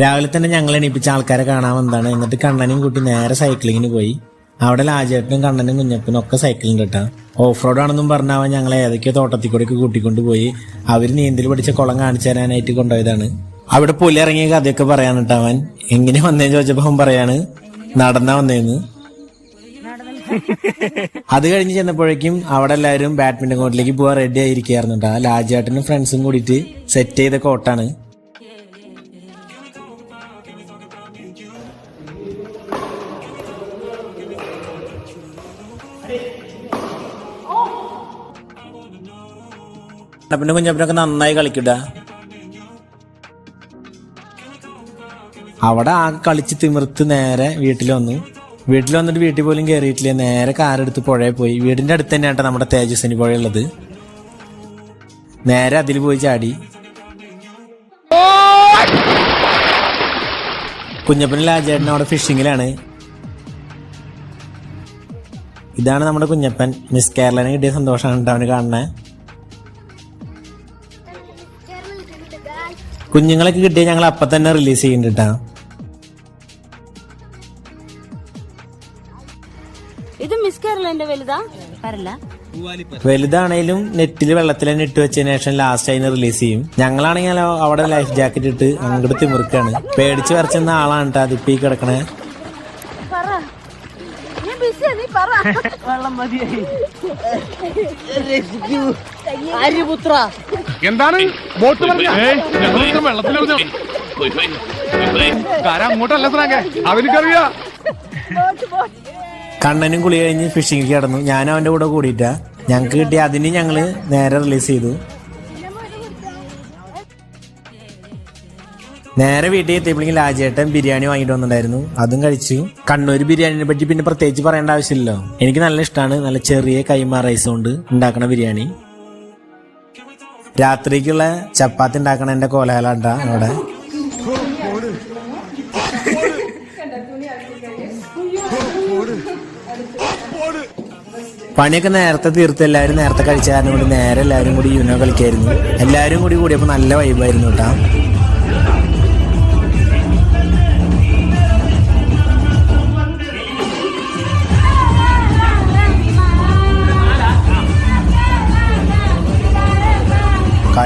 രാവിലെ തന്നെ ഞങ്ങൾ എണീപ്പിച്ച ആൾക്കാരെ കാണാൻ വന്നതാണ്. എന്നിട്ട് കണ്ണനും കൂട്ടി നേരെ സൈക്ലിങ്ങിന് പോയി. അവിടെ ലാജേട്ടനും കണ്ണനും കുഞ്ഞപ്പനും ഒക്കെ സൈക്കിളിൽ കേട്ടാ. ഓഫ് റോഡ് ആണെന്നും പറഞ്ഞാൽ ഞങ്ങൾ ഏതൊക്കെയോ തോട്ടത്തിൽ കൂടെ കൂട്ടിക്കൊണ്ട് പോയി. അവർ നീന്തൽ പഠിച്ച കുളം കാണിച്ചു തരാനായിട്ട് കൊണ്ടുപോയതാണ്. അവിടെ പുലി ഇറങ്ങിയ കഥയൊക്കെ പറയാനിട്ട് അവൻ. എങ്ങനെ വന്നേന്ന് ചോദിച്ചപ്പോൾ അവൻ പറയാണ് നടന്നാ വന്നേന്ന്. അത് കഴിഞ്ഞ് ചെന്നപ്പോഴേക്കും അവിടെ എല്ലാവരും ബാഡ്മിന്റൺ കോർട്ടിലേക്ക് പോകാൻ റെഡി ആയിരിക്കായിരുന്നു കേട്ടോ. ലാജേട്ടനും ഫ്രണ്ട്സും കൂടിയിട്ട് സെറ്റ് ചെയ്ത കോട്ടാണ് പിന്നെ കുഞ്ഞപ്പനൊക്കെ നന്നായി കളിക്കട. അവിടെ ആകെ കളിച്ച് തിമിർത്ത് നേരെ വീട്ടിൽ വന്നു. വീട്ടിൽ വന്നിട്ട് വീട്ടിൽ പോലും കയറിയിട്ടില്ല നേരെ കാറെടുത്ത് പുഴയിൽ പോയി. വീടിന്റെ അടുത്ത് തന്നെയാണ് നമ്മുടെ തേജസ്വിനി പുഴ ഉള്ളത്. നേരെ അതിൽ പോയി ചാടി. കുഞ്ഞപ്പനും ലാജേട്ടനും അവിടെ ഫിഷിങ്ങിലാണ് ഇതാണ് നമ്മുടെ കുഞ്ഞപ്പൻ. മിസ് കേരളനെ കിട്ടിയ സന്തോഷമാണ് കേട്ടോ അവന് കാണുന്നത് കുഞ്ഞുങ്ങളൊക്കെ കിട്ടിയ ഞങ്ങൾ അപ്പൊ തന്നെ റിലീസ് ചെയ്യുന്നുണ്ട് കേട്ടോ. ഇത് മിസ് കേരളന്റെ വലുതാ? പറല്ല വലുതാണേലും നെറ്റിൽ വെള്ളത്തിൽ തന്നെ ഇട്ട് വെച്ചതിന് ശേഷം ലാസ്റ്റ് അതിന് റിലീസ് ചെയ്യും. ഞങ്ങളാണെങ്കിൽ അവിടെ ലൈഫ് ജാക്കറ്റ് ഇട്ട് അങ്ങോട്ട് തിമിർക്കാണ്. പേടിച്ച് വരച്ചെന്ന ആളാണ് കേട്ടോ അതിപ്പോ ഈ കിടക്കണേ. ഞാൻ ബിസിയാ നീ പറ. വെള്ളം മതിയായി. ആര്യപുത്ര എന്താണ്? ബോട്ട് പറഞ്ഞു? വെള്ളത്തിലെറിഞ്ഞു കര അങ്ങോട്ടല്ല സ്രാങ്കെ അവനിക്കറിയാ കണ്ണനും കുളി കഴിഞ്ഞ് ഫിഷിംഗ് കിടന്നു. ഞാൻ അവന്റെ കൂടെ കൂടിയിട്ടാ. ഞങ്ങൾക്ക് കിട്ടിയ അതിന് ഞങ്ങൾ നേരെ റിലീസ് ചെയ്തു. നേരെ വീട്ടിൽ എത്തിയപ്പോഴേക്കും ലാജേട്ടൻ ബിരിയാണി വാങ്ങിട്ട് വന്നിട്ടുണ്ടായിരുന്നു. അതും കഴിച്ചു. കണ്ണൂർ ബിരിയാണിനെ പറ്റി പിന്നെ പ്രത്യേകിച്ച് പറയേണ്ട ആവശ്യമില്ലല്ലോ. എനിക്ക് നല്ല ഇഷ്ടമാണ് നല്ല ചെറിയ കൈമാ റൈസ് കൊണ്ട് ഉണ്ടാക്കണ ബിരിയാണി. രാത്രിക്കുള്ള ചപ്പാത്തി ഉണ്ടാക്കണ എന്റെ കോലാലാണ്ട അവിടെ. പണിയൊക്കെ നേരത്തെ തീർത്ത് എല്ലാവരും നേരത്തെ കഴിച്ച കാരണം കൂടി നേരെ എല്ലാവരും കൂടി യുനോ കളിക്കായിരുന്നു. എല്ലാവരും കൂടി കൂടിയപ്പോൾ നല്ല വൈബായിരുന്നു കേട്ടാ.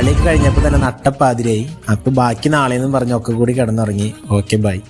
കളിയൊക്കെ കഴിഞ്ഞപ്പോൾ തന്നെ നട്ടപ്പാതിരായി. അപ്പൊ ബാക്കി നാളെന്നും പറഞ്ഞ് ഒക്കെ കൂടി കിടന്നുറങ്ങി. Okay bye.